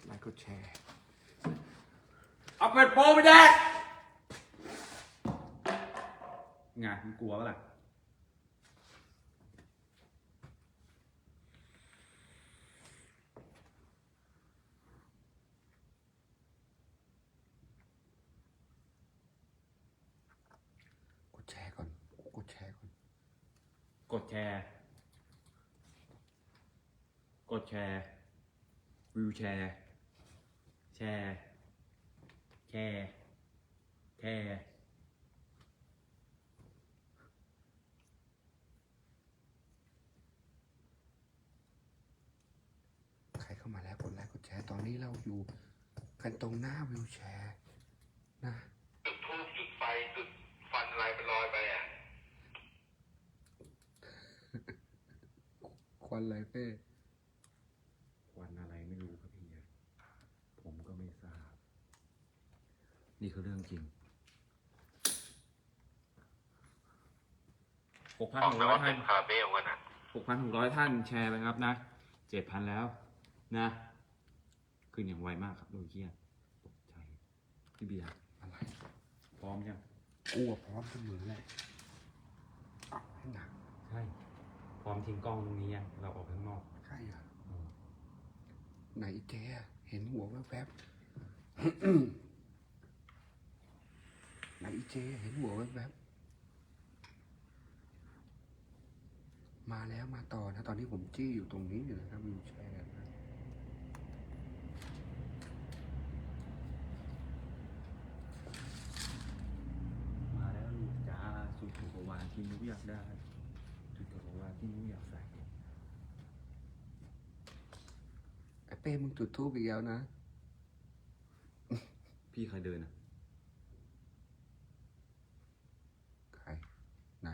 ดไลค์กดแชร์เอาเป็ดโปไปแดกไงมึงกลัวปะล่ะกดแชร์ก่อนกดแชร์ก่อนกดแชร์ กดแชร์วิวแชร์ แชร์แชร์แชร์ใครเข้ามาแล้วกดไลค์กดแชร์ตอนนี้เราอยู่กันตรงหน้าวิวแชร์นะจุดทูบจุดไฟจุดฟันอะไรเป็นรอยไปอะ ควันอะไรเป้ วันอะไรไม่รู้ครับพี่ผมก็ไม่ทราบ นี่คือเรื่องจริงหกพันออหกกมาร้อยว่าท่าเป็นนคาเบลกันอะหกพันหกร้อยท่านแชร์ไปครับนะเจ็ดพันแล้วนะขึ้นอย่างไวมากครับโดยเคียตกใจพี่เบียร์อะไร พร้อมยังกลัวพร้อมเสมอแหละเอาให้หนักใช่พร้อมทิ้งกล้องตรงนี้ยังเราออกข้างนอกใช่เหรออืมไหนเจ๊อะเห็นหัวแวบๆ ไหนเจ๊เห็นหัวแวบๆมาแล้วมาต่อนะ ตอนนี้ผมจี้อยู่ตรงนี้อยู่นะครับวิวแชร์นะมาแล้วลูกจ้าสุดจักรวาลที่หนุอยากได้สุดจักรวาลที่หนุอยากใส่ไอ้เป้มึงจุดทูบอีกแล้วนะ พี่ใครเดินอะ ใคร ไหน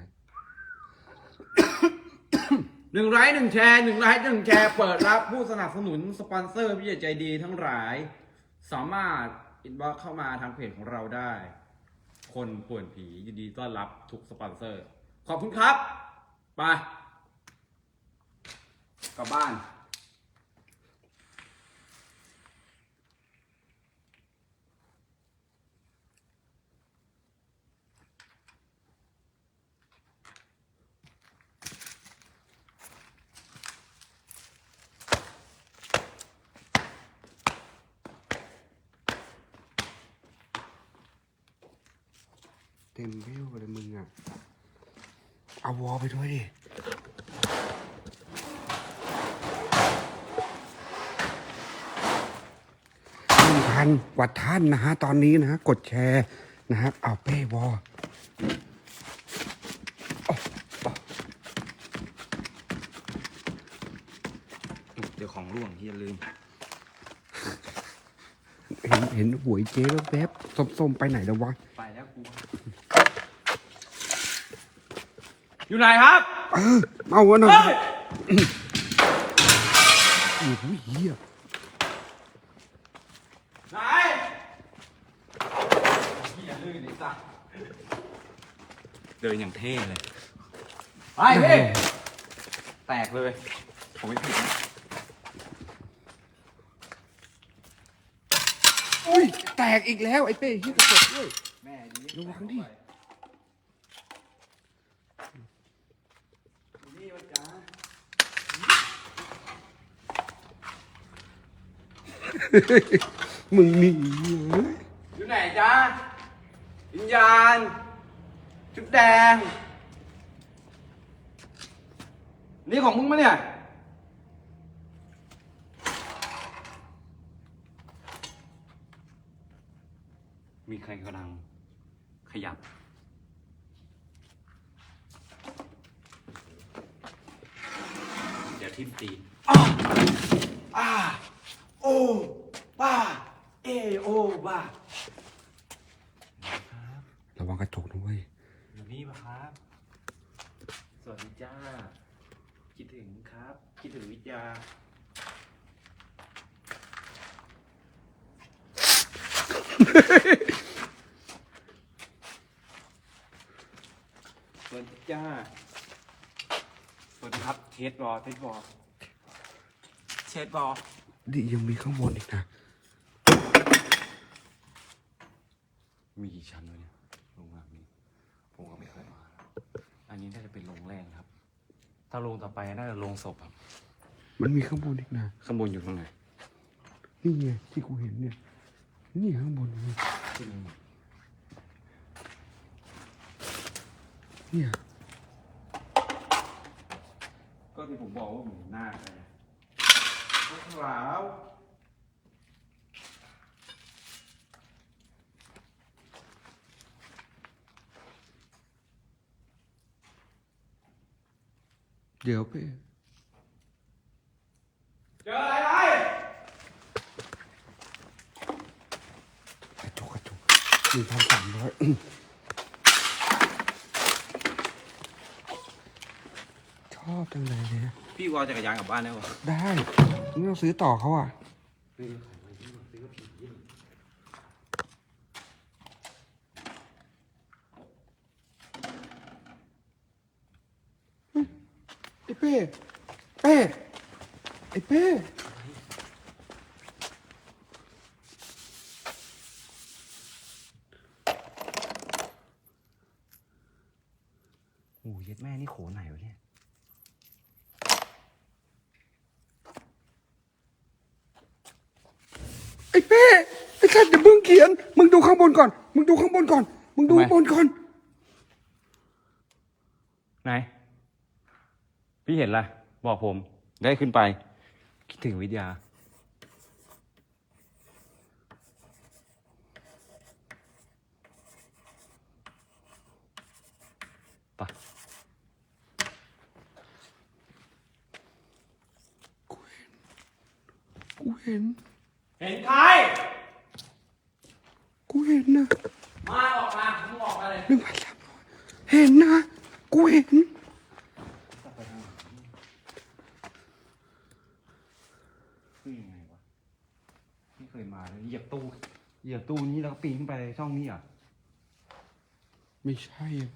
หนึ่งไลค์หนึ่งแชร์หนึ่งไลค์หนึ่งแชร์เปิดรับผู้สนับสนุนสปอนเซอร์พี่ใจดีทั้งหลาย สามารถอินบ็อกเข้ามาทางเพจของเราได้ คนป่วนผียินดีต้อนรับทุกสปอนเซอร์ ขอบคุณครับ ไป กลับบ้าน ต็มวิวเลยมึงอะ เอาวอลไปด้วยดิ หนึ่งพันกว่าท่านนะฮะ ตอนนี้นะฮะ กดแชร์นะฮะ เอาเป้วอลเดี๋ยวของร่วงที่อย่าลืม เห็นเห็นหวยเจ๊แวบๆส้มๆไปไหนแล้ววะ ไปแล้วกู อยู่ไหนครับเออเอาวะหน่อยเฮ้ย โอ้โหเฮียไหนพี่อย่าลื่นไอ้สัสเดินอย่างเท่เลย ไปพี่ แตกเลย ผมไม่ผิดนะอุ้ยแตกอีกแล้วไอ้เป้เฮียกระจกด้วยแม่ดีระวังดิ นี่วะจ้า มึงหนี่เว้ยอยู่ไหนจ้าวิญญาณชุดแดง นี่ของมึงมะเนี่ย มีใครกำลังขยับ เดี๋ยวทิ่มตีนอ้าอ้าโอ้ ป้าเอโอบ้าระวังกระจกนะเว้ยอยู่นี่ปะครับ สวัสดีจ้า คิดถึงครับ คิดถึงวิทยา สวัสดีจ้า สวัสดีครับ เทสบอลเทสบอลเทสบอล ดิยังมีข้างบนอีกนะ มีกี่ชั้นวะเนี่ยโรงแรมนี้ผมก็ไม่เคยมาอันนี้น่าจะเป็นโรงแรกครับ ถ้าโรงต่อไปน่าจะโรงศพครับมันมีข้างบนอีกนะ ข้างบนอยู่ตรงไหนนี่ไงที่กูเห็นเนี่ย นี่ข้างบนนี่ที่นี่เนี่ยก็ที่ผมบอกว่าเหมือนหน้าเลยขาว เดี๋ยวไปเจออะไรกระจุกกระจุกหนึ่งพันสามร้อยชอบจังเลยเนี่ยพี่วอลจักรยานกลับบ้านได้ปะได้ไม่ต้องซื้อต่อเขาอะ ไอ้เป้เป้ไอ้เป้โอ้ยดแม่นี่โขนไหนวะเนี่ย ไอ้เป้ไอ้สัตว์อย่าเพิ่งเขียน มึงดูข้างบนก่อน มึงดูข้างบนก่อน มึงดูทำไมข้างบนก่อน ไหน พี่เห็นอะไรบอกผม ได้ขึ้นไป คิดถึงวิทยา ไป กูเห็น เห็นใคร กูเห็นนะ มาออกมามึงออกมาเลย หนึ่งพันสามร้อยเห็นนะ กูเห็น คือยังไงวะไม่เคยมาเลยเหยียบตู้ เหยียบตู้นี้แล้วก็ปีนขึ้นไปช่องนี้เหรอะ ไม่ใช่อะ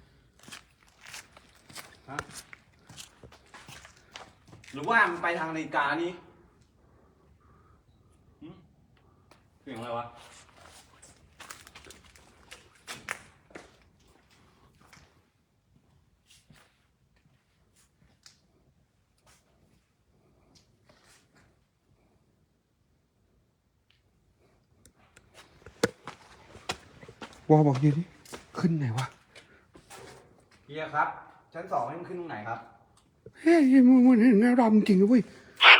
ฮะหรือว่ามันไปทางนาฬิกานี้หึเสียงอะไรวะ วอบอกยืนดิขึ้นไหนวะ เฮียครับ ชั้นสองให้มันขึ้นตรงไหนครับ เฮ้ยมึงมันเห็นเงาดำจริงนะเว้ย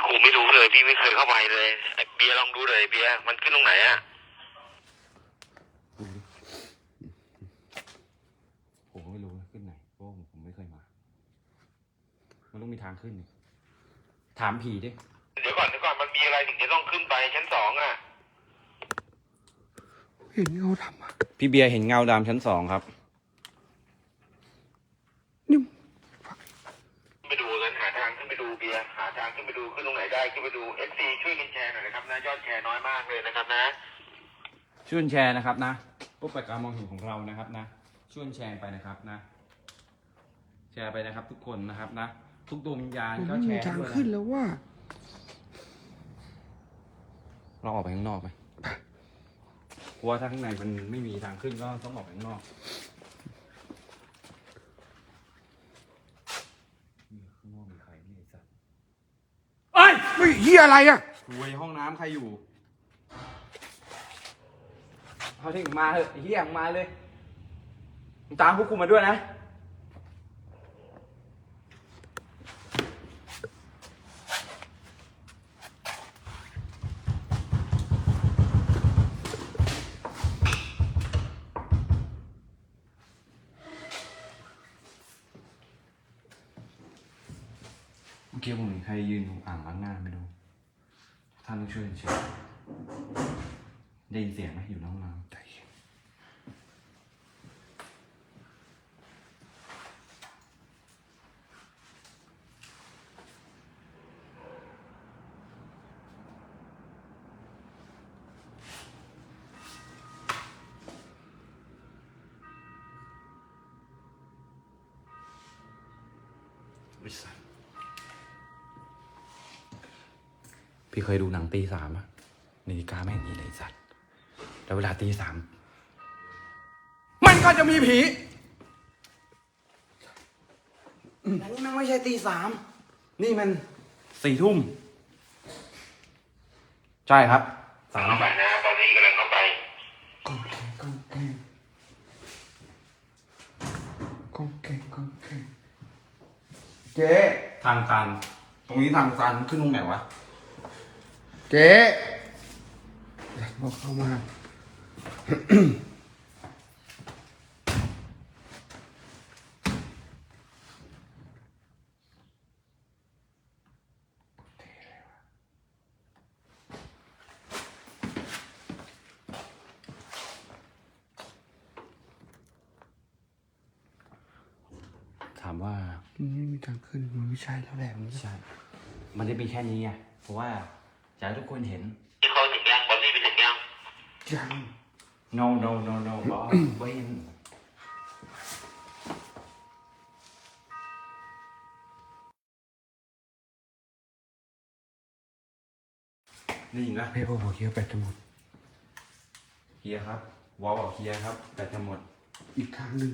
กูไม่รู้เลยพี่ไม่เคยเข้าไปเลยไอ้เบียร์ลองดูเลยเบียร์มันขึ้นตรงไหนอะผมก็ไม่รู้นะขึ้นไหนเพราะว่าผมไม่เคยมา มันต้องมีทางขึ้นนี่ถามผีดิเดี๋ยวก่อนเดี๋ยวก่อนมันมีอะไรถึงจะต้องขึ้นไปชั้นสองอะเห็นเงาดำอะพี่เบียร์เห็นเงาดำชั้นสองครับ นี่ ไปดูกันหาทางขึ้นไป ดูเบียร์หาทางขึ้นไปดูขึ้นตรงไหนได้ขึ้นไปดูเอฟซีช่วยกันแชร์หน่อยนะครับนะยอดแชร์น้อยมากเลยนะครับนะช่วยแชร์นะครับนะเพื่อประการมองเห็นของเรานะครับนะช่วยแชร์ไปนะครับนะ แชร์ไปนะครับ ทุกคนนะครับนะทุกดวงวิญญาณมันก็ไม่แชมีร์ทางด้วยขึ้นนะแล้วว่าเราออกไปข้างนอกไหมเพราะว่าถ้าข้างในมันไม่มีทางขึ้นก็ต้องออกไปข้างนอกนี่ข้างนอกมีใครเนี่ยไอ้สัสเอ้ ยเฮียอะไรอะรวยห้องน้ำใครอยู่เขาถึงมาเถอะไอ้เฮียมึงมาเลยมึงตามพวกกูมาด้วยนะ กี้ผมเห็นใครยืนอยู่อ่างล้างหน้าไม่รู้ท่านต้องช่วยเช็คได้ยินเสียงไหมอยู่น้องน้ำ พี่เคยดูหนังตีสามอะนาฬิกาแม่งอย่างนี้เลยไอ้สัตว์แล้วเวลาตีสามมันก็จะมีผีแต่นี่มันไม่ใช่ตีสามนี่มันสี่ทุ่มใช่ครับสามเข้าไปนะตอนนี้กำลังเข้าไปกองแกงกองแกงกองแกงกองแกงเจ๊ทางตันตรงนี้ทางตันขึ้นตรงไหนวะ เจ๊อยากบอกเข้ามา ถามว่า มันไม่มีทางขึ้น มันไม่ใช่แล้วแหละมันใช่ มันจะมีแค่นี้ไงเพราะว่า อยากให้ทุกคนเห็น ที่เขาถึงยังบอลลี่ไปถึงยัง ยัง no no no no บอสเว้นนี่นะ เพ่บอกว่าเฮียแบตจะหมดเฮียครับวอลบอกเฮียครับแบตจะหมดอีกทางหนึ่ง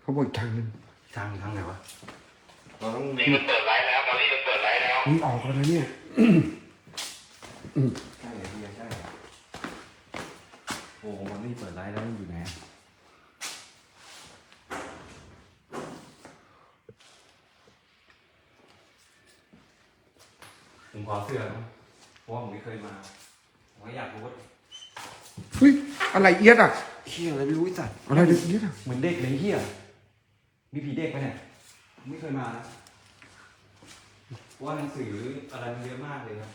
เขาบอกอีกทางหนึ่งทางทางไหนวะ เราต้อง นี่มันเปิดไลฟ์แล้วบอลลี่มันเปิดไลฟ์แล้วนี่ออกแล้วนะเนี่ย ใช่เหรอเฮียใช่เหรอโอ้โหมันนี่เปิดไลฟ์แล้วมันอยู่ไหนอะผมขอเสื้อนะเพราะว่าผมไม่เคยมาผมก็อยากรู้ว่าเฮ้ยอะไรเอียดอะเฮียอะไรไม่รู้ไอ้สัตว์อะไรเด็กเอียดอะเหมือนเด็กเลยเฮียมีผีเด็กไหมเนี่ยผมไม่เคยมานะเพราะว่าหนังสืออะไรมันเยอะมากเลยครับ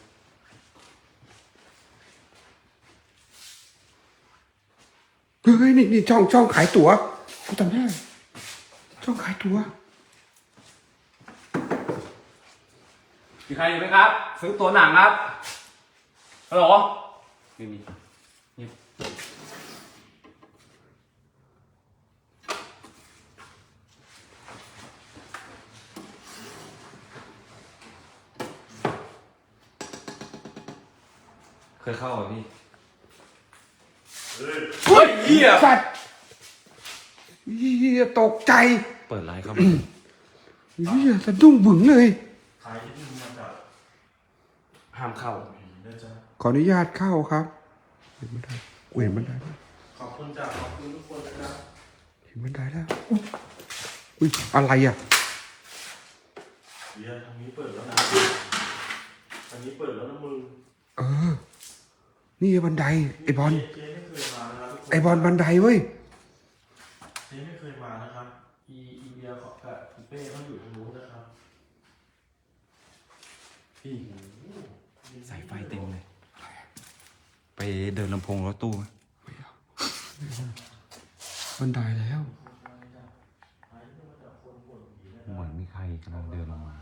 เฮ้ยนี่นี่ช่องช่องขายตั๋วกูจำได้ช่องขายตั๋วมีใครอยู่ไหมครับ ซื้อตัวหนังครับฮัลโหลไม่มีเงียบเคยเข้าเหรอพี่ เฮ้ยเหี้ยสัตว์เฮียตกใจเปิดไลน์เข้ามาเฮียสะดุ้งบึ๋งเลย ขายที่ดินมาจากห้ามเข้า ผีนะจ๊ะขออนุญาตเข้าครับเห็นบันไดกูเห็นบันไดแล้วขอบคุณจากขอบคุณทุกคนนะครับเห็นบันไดแล้วอุ๊ยอุ้ยอะไรอะเดี๋ยวทางนี้เปิดแล้วนะทางนี้เปิดแล้วนะมึงเออ นี่บันไดไอบอลเจ๊ไม่ เคยมานะครับทุกคนไอบอลบันไดเว้ย เจ๊ไม่เคยมานะครับอีอีเบียร์กับอีเป้เขาอยู่ตรงนู้นนะครับพี่สายไฟเต็มเลย ไปเดินลำโพงรถตู้ไหมบันไดแล้ว เหมือนมีใครกำลังเดินลงมา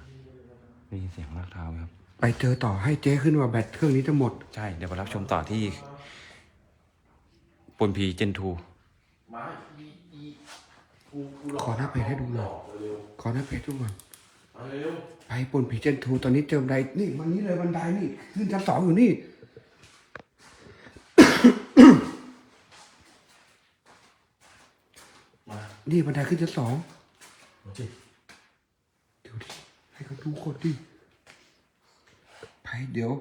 ได้ยินเสียงลากเท้าไหมครับ ไปเจอต่อให้เจ๊ขึ้นว่าแบตเครื่องนี้จะหมด ใช่ เดี๋ยวไปรับชมต่อที่ ปนพีเจนทูมาอีอีกูกูหลอกขอหน้าเพจให้ดูหน่อย เร็วขอหน้าเพจทุกคนมาเร็วไปปนผีเจนทูตอนนี้เจอบันไดนี่วันนี้เลยบันไดนี่ขึ้นชั้นสองอยู่นี่ มานี่บันไดขึ้นชั้นสองมาจิเดี๋ยวดิให้เขาดูคนดิไปเดี๋ยว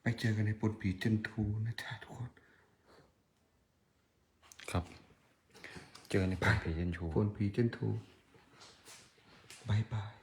ไปเจอกันในปนผีเจนทูนะจ๊ะทุกคน ครับ เจอในปนพีเจนทูปนผีเจนทูบายบาย